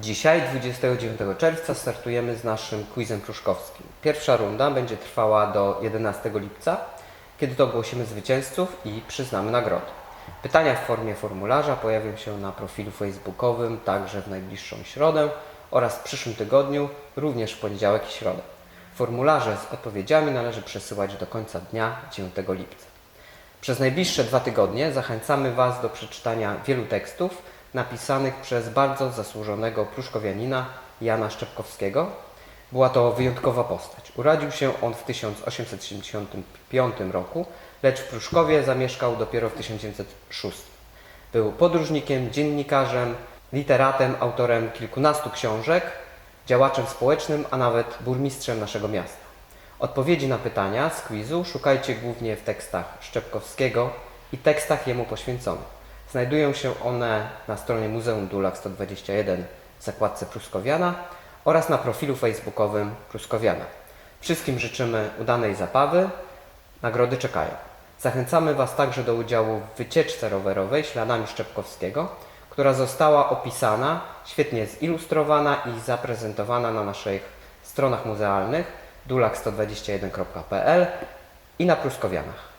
Dzisiaj, 29 czerwca, startujemy z naszym quizem pruszkowskim. Pierwsza runda będzie trwała do 11 lipca, kiedy to ogłosimy zwycięzców i przyznamy nagrody. Pytania w formie formularza pojawią się na profilu facebookowym także w najbliższą środę oraz w przyszłym tygodniu, również w poniedziałek i środę. Formularze z odpowiedziami należy przesyłać do końca dnia 9 lipca. Przez najbliższe dwa tygodnie zachęcamy Was do przeczytania wielu tekstów napisanych przez bardzo zasłużonego pruszkowianina Jana Szczepkowskiego. Była to wyjątkowa postać. Urodził się on w 1875 roku, lecz w Pruszkowie zamieszkał dopiero w 1906. Był podróżnikiem, dziennikarzem, literatem, autorem kilkunastu książek, działaczem społecznym, a nawet burmistrzem naszego miasta. Odpowiedzi na pytania z quizu szukajcie głównie w tekstach Szczepkowskiego i tekstach jemu poświęconych. Znajdują się one na stronie Muzeum Dulak 121 w zakładce Pruskowiana oraz na profilu facebookowym Pruskowiana. Wszystkim życzymy udanej zabawy. Nagrody czekają. Zachęcamy Was także do udziału w wycieczce rowerowej śladami Szczepkowskiego, która została opisana, świetnie zilustrowana i zaprezentowana na naszych stronach muzealnych dulak121.pl i na Pruskowianach.